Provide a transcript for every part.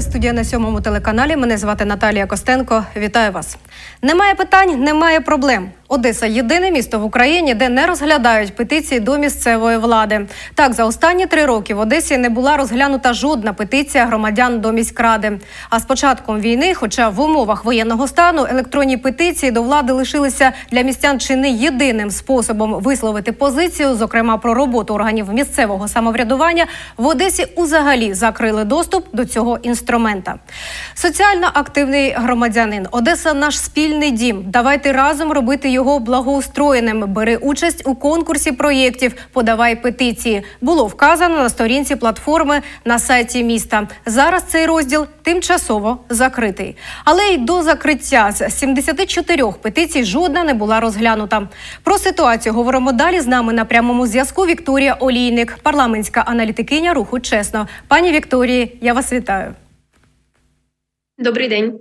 студія на сьомому телеканалі. Мене звати Наталія Костенко. Вітаю вас. Немає питань, немає проблем. Одеса єдине місто в Україні, де не розглядають петиції до місцевої влади. Так, за останні три роки в Одесі не була розглянута жодна петиція громадян до міськради. А з початком війни, хоча в умовах воєнного стану електронні петиції до влади лишилися для містян чи не єдиним способом висловити позицію, зокрема про роботу органів місцевого самоврядування, в Одесі узагалі закрили доступ до цього інструмента. Соціально активний громадянин. Одеса наш спільний дім. Давайте разом робити його благоустроєним. Бери участь у конкурсі проєктів. Подавай петиції. Було вказано на сторінці платформи на сайті міста. Зараз цей розділ тимчасово закритий. Але й до закриття з 74 петицій жодна не була розглянута. Про ситуацію говоримо далі. З нами на прямому зв'язку Вікторія Олійник, парламентська аналітикиня руху чесно. Пані Вікторії, я вас вітаю. Добрий день.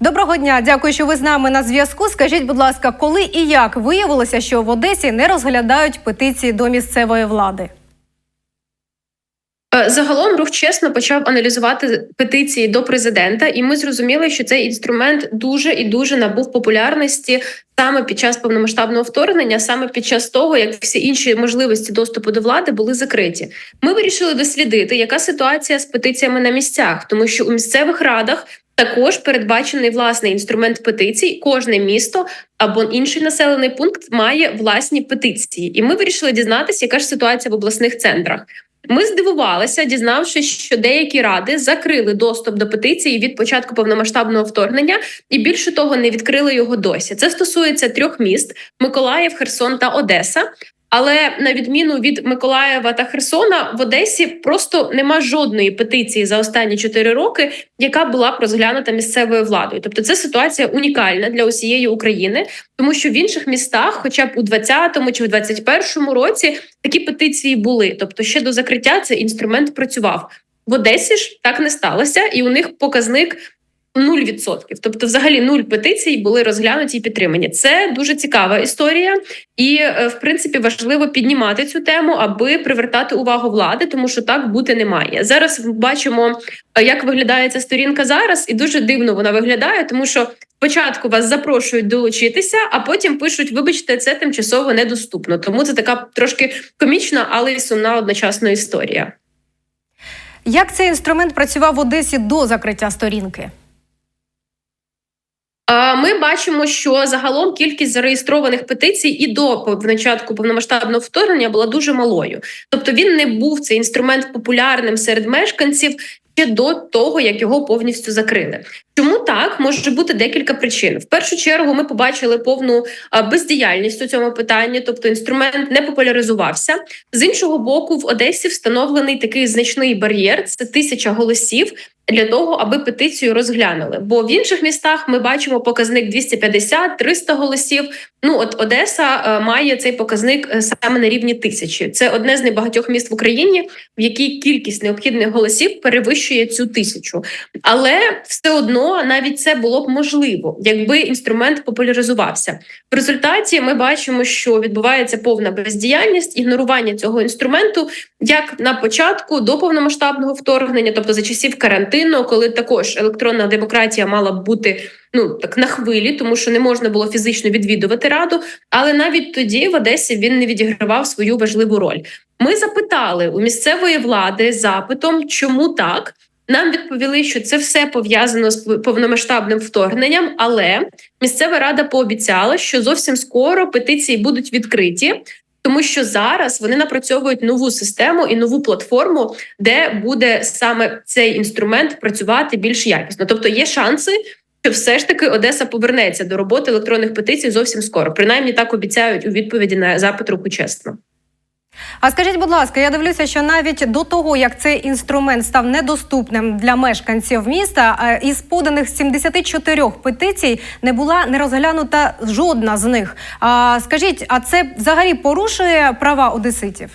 Доброго дня, дякую, що ви з нами на зв'язку. Скажіть, будь ласка, коли і як виявилося, що в Одесі не розглядають петиції до місцевої влади? Е, Загалом рух чесно почав аналізувати петиції до президента, і ми зрозуміли, що цей інструмент дуже і дуже набув популярності саме під час повномасштабного вторгнення, саме під час того, як всі інші можливості доступу до влади були закриті. Ми вирішили дослідити, яка ситуація з петиціями на місцях, тому що у місцевих радах. Також передбачений власний інструмент петицій. Кожне місто або інший населений пункт має власні петиції, і ми вирішили дізнатися, яка ж ситуація в обласних центрах. Ми здивувалися, дізнавшись, що деякі ради закрили доступ до петиції від початку повномасштабного вторгнення, і більше того, не відкрили його досі. Це стосується трьох міст: Миколаїв, Херсон та Одеса. Але на відміну від Миколаєва та Херсона, в Одесі просто нема жодної петиції за останні чотири роки, яка була б розглянута місцевою владою. Тобто, це ситуація унікальна для усієї України, тому що в інших містах, хоча б у 20-му чи в 21-му році, такі петиції були. Тобто, ще до закриття цей інструмент працював. В Одесі ж так не сталося, і у них показник 0%. Тобто, взагалі нуль петицій були розглянуті і підтримані. Це дуже цікава історія, і е, в принципі важливо піднімати цю тему, аби привертати увагу влади, тому що так бути не має. Зараз бачимо, е, як виглядає ця сторінка зараз, і дуже дивно вона виглядає, тому що спочатку вас запрошують долучитися, а потім пишуть: вибачте, це тимчасово недоступно. Тому це така трошки комічна, але й сумна одночасно історія. Як цей інструмент працював в Одесі до закриття сторінки? Ми бачимо, що загалом кількість зареєстрованих петицій і до початку повномасштабного вторгнення була дуже малою. Тобто він не був цей інструмент популярним серед мешканців ще до того, як його повністю закрили. Чому так може бути декілька причин? В першу чергу ми побачили повну бездіяльність у цьому питанні, тобто інструмент не популяризувався. З іншого боку, в Одесі встановлений такий значний бар'єр це тисяча голосів. Для того аби петицію розглянули, бо в інших містах ми бачимо показник 250-300 голосів. Ну от Одеса е, має цей показник е, саме на рівні тисячі. Це одне з небагатьох міст в Україні, в якій кількість необхідних голосів перевищує цю тисячу. Але все одно навіть це було б можливо, якби інструмент популяризувався. В результаті ми бачимо, що відбувається повна бездіяльність, ігнорування цього інструменту, як на початку до повномасштабного вторгнення, тобто за часів карантину, коли також електронна демократія мала б бути ну так на хвилі, тому що не можна було фізично відвідувати раду. Але навіть тоді в Одесі він не відігравав свою важливу роль. Ми запитали у місцевої влади запитом, чому так. Нам відповіли, що це все пов'язано з повномасштабним вторгненням, але місцева рада пообіцяла, що зовсім скоро петиції будуть відкриті. Тому що зараз вони напрацьовують нову систему і нову платформу, де буде саме цей інструмент працювати більш якісно. Тобто є шанси, що все ж таки Одеса повернеться до роботи електронних петицій зовсім скоро. Принаймні так обіцяють у відповіді на запит руху чесно. А скажіть, будь ласка, я дивлюся, що навіть до того, як цей інструмент став недоступним для мешканців міста, е, із поданих 74 петицій не була не розглянута жодна з них. А скажіть, а це взагалі порушує права одеситів?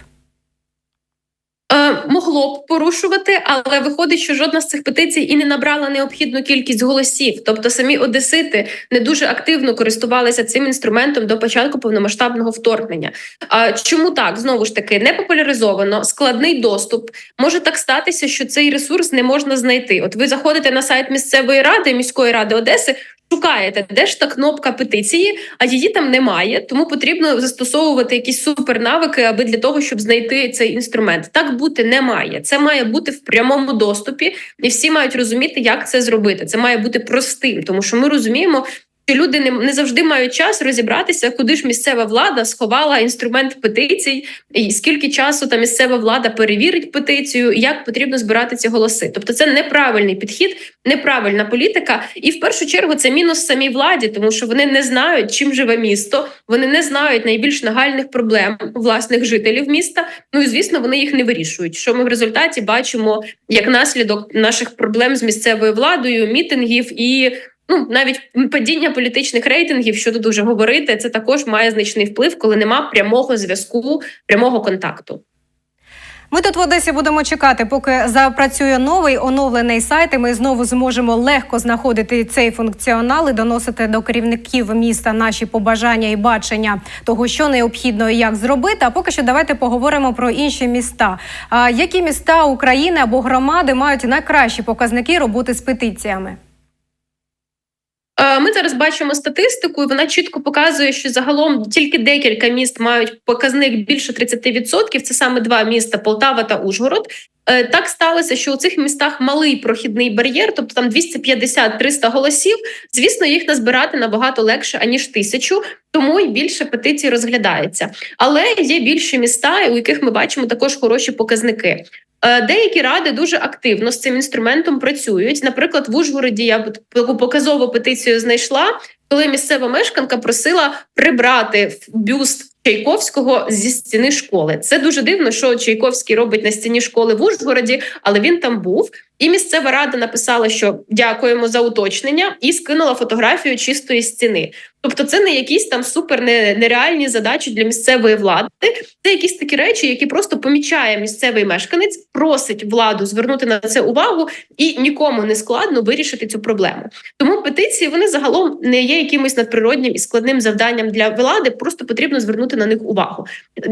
Е, могло б порушувати, але виходить, що жодна з цих петицій і не набрала необхідну кількість голосів. Тобто самі одесити не дуже активно користувалися цим інструментом до початку повномасштабного вторгнення. А чому так знову ж таки не популяризовано, складний доступ. Може так статися, що цей ресурс не можна знайти. От ви заходите на сайт місцевої ради, міської ради Одеси. Шукаєте, де ж та кнопка петиції, а її там немає, тому потрібно застосовувати якісь супернавики, аби для того, щоб знайти цей інструмент. Так бути не має. Це має бути в прямому доступі, і всі мають розуміти, як це зробити. Це має бути простим, тому що ми розуміємо. Що люди не, не завжди мають час розібратися, куди ж місцева влада сховала інструмент петицій, і скільки часу та місцева влада перевірить петицію, як потрібно збирати ці голоси. Тобто, це неправильний підхід, неправильна політика. І в першу чергу це мінус самій владі, тому що вони не знають, чим живе місто, вони не знають найбільш нагальних проблем власних жителів міста. Ну і звісно, вони їх не вирішують. Що ми в результаті бачимо як наслідок наших проблем з місцевою владою, мітингів і. Ну, навіть падіння політичних рейтингів, що тут уже говорити, це також має значний вплив, коли нема прямого зв'язку, прямого контакту. Ми тут в Одесі будемо чекати, поки запрацює новий оновлений сайт. і Ми знову зможемо легко знаходити цей функціонал і доносити до керівників міста наші побажання і бачення того, що необхідно і як зробити. А поки що давайте поговоримо про інші міста. А які міста України або громади мають найкращі показники роботи з петиціями? Ми зараз бачимо статистику, і вона чітко показує, що загалом тільки декілька міст мають показник більше 30%. Це саме два міста Полтава та Ужгород. Е, Так сталося, що у цих містах малий прохідний бар'єр, тобто там 250-300 голосів. Звісно, їх назбирати набагато легше аніж тисячу, тому й більше петицій розглядається. Але є більші міста, у яких ми бачимо також хороші показники. Е, Деякі ради дуже активно з цим інструментом працюють. Наприклад, в Ужгороді я таку показову петицію знайшла, коли місцева мешканка просила прибрати бюст Чайковського зі стіни школи. Це дуже дивно, що Чайковський робить на стіні школи в Ужгороді, але він там був. І місцева рада написала, що дякуємо за уточнення, і скинула фотографію чистої стіни. Тобто, це не якісь там супер нереальні задачі для місцевої влади. Це якісь такі речі, які просто помічає місцевий мешканець, просить владу звернути на це увагу, і нікому не складно вирішити цю проблему. Тому петиції вони загалом не є якимось надприроднім і складним завданням для влади. Просто потрібно звернути на них увагу.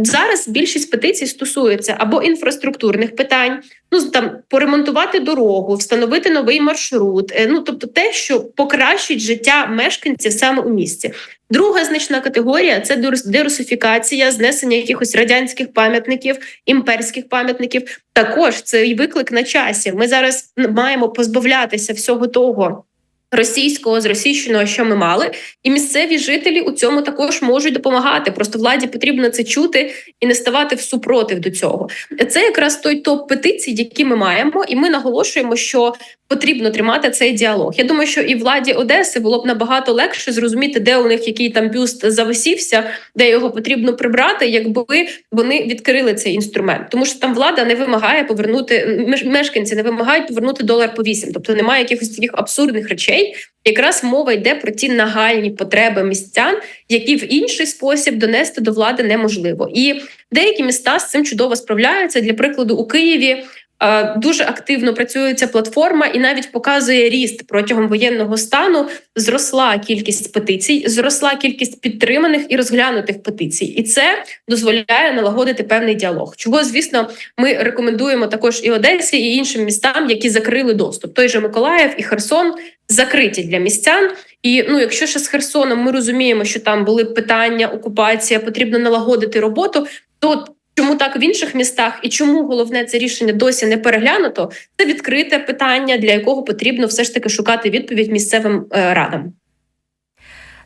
Зараз більшість петицій стосується або інфраструктурних питань, ну там поремонтувати дорогу, встановити новий маршрут. е, Ну тобто, те, що покращить життя мешканців саме у місті. Друга значна категорія це дерус- дерусифікація, знесення якихось радянських пам'ятників, імперських пам'ятників. Також це і виклик на часі. Ми зараз маємо позбавлятися всього того. Російського зросійщеного, що ми мали, і місцеві жителі у цьому також можуть допомагати. Просто владі потрібно це чути і не ставати в супротив до цього. Це якраз той топ петицій, які ми маємо, і ми наголошуємо, що потрібно тримати цей діалог. Я думаю, що і владі Одеси було б набагато легше зрозуміти, де у них який там бюст зависівся, де його потрібно прибрати, якби вони відкрили цей інструмент. Тому що там влада не вимагає повернути меш- мешканці, не вимагають повернути долар по вісім. Тобто немає якихось таких абсурдних речей. Якраз мова йде про ті нагальні потреби містян, які в інший спосіб донести до влади неможливо. І деякі міста з цим чудово справляються. Для прикладу, у Києві. Е, Дуже активно працює ця платформа і навіть показує ріст протягом воєнного стану. Зросла кількість петицій, зросла кількість підтриманих і розглянутих петицій, і це дозволяє налагодити певний діалог. Чого звісно, ми рекомендуємо також і Одесі, і іншим містам, які закрили доступ. Той же Миколаїв і Херсон закриті для містян. І ну, якщо ще з Херсоном ми розуміємо, що там були питання, окупація, потрібно налагодити роботу, то Чому так в інших містах і чому головне це рішення досі не переглянуто? Це відкрите питання, для якого потрібно все ж таки шукати відповідь місцевим е, радам.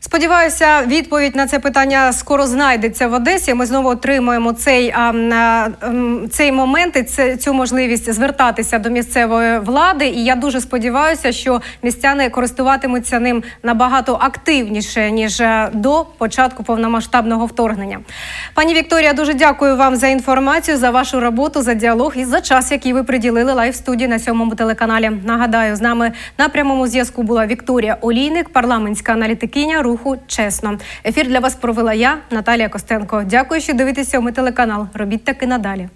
Сподіваюся, відповідь на це питання скоро знайдеться в Одесі. Ми знову отримуємо цей, а, цей момент і це, цю можливість звертатися до місцевої влади. І я дуже сподіваюся, що містяни користуватимуться ним набагато активніше ніж е, до початку повномасштабного вторгнення. Пані Вікторія, дуже дякую вам за інформацію, за вашу роботу, за діалог і за час, який ви приділили лайв студії на сьомому телеканалі. Нагадаю, з нами на прямому зв'язку була Вікторія Олійник, парламентська аналітикиня руху чесно. Ефір для вас провела я, Наталія Костенко. Дякую, що дивитеся Ми телеканал. Робіть таки надалі.